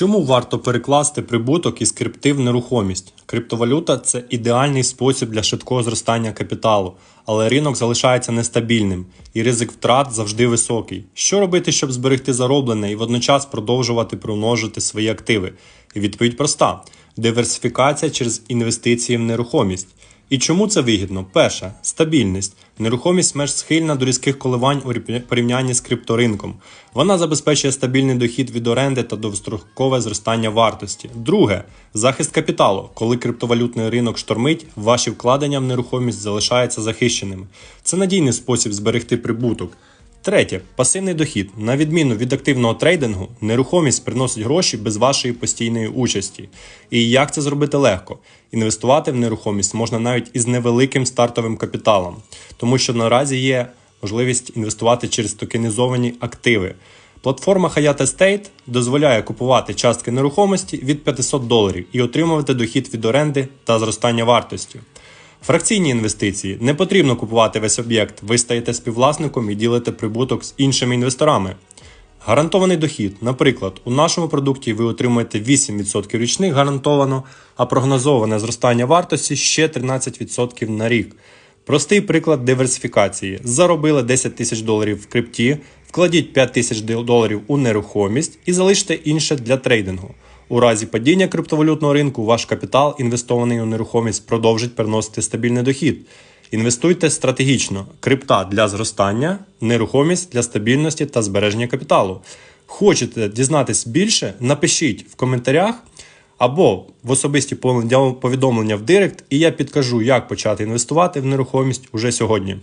Чому варто перекласти прибуток із крипти в нерухомість? Криптовалюта це ідеальний спосіб для швидкого зростання капіталу, але ринок залишається нестабільним і ризик втрат завжди високий. Що робити, щоб зберегти зароблене і водночас продовжувати примножити свої активи? І відповідь проста: диверсифікація через інвестиції в нерухомість. І чому це вигідно? Перше стабільність. Нерухомість меж схильна до різких коливань у порівнянні з крипторинком. Вона забезпечує стабільний дохід від оренди та довгострокове зростання вартості. Друге захист капіталу. Коли криптовалютний ринок штормить, ваші вкладення в нерухомість залишаються захищеними. Це надійний спосіб зберегти прибуток. Третє пасивний дохід. На відміну від активного трейдингу, нерухомість приносить гроші без вашої постійної участі. І як це зробити легко? Інвестувати в нерухомість можна навіть із невеликим стартовим капіталом, тому що наразі є можливість інвестувати через токенізовані активи. Платформа Hayat Estate дозволяє купувати частки нерухомості від 500 доларів і отримувати дохід від оренди та зростання вартості. Фракційні інвестиції не потрібно купувати весь об'єкт. Ви стаєте співвласником і ділите прибуток з іншими інвесторами. Гарантований дохід. Наприклад, у нашому продукті ви отримуєте 8% річних гарантовано, а прогнозоване зростання вартості ще 13% на рік. Простий приклад диверсифікації. Заробили 10 тисяч доларів в крипті, вкладіть 5 тисяч доларів у нерухомість і залиште інше для трейдингу. У разі падіння криптовалютного ринку ваш капітал, інвестований у нерухомість, продовжить приносити стабільний дохід. Інвестуйте стратегічно: крипта для зростання, нерухомість для стабільності та збереження капіталу. Хочете дізнатись більше? Напишіть в коментарях або в особисті повідомлення в Директ, і я підкажу, як почати інвестувати в нерухомість уже сьогодні.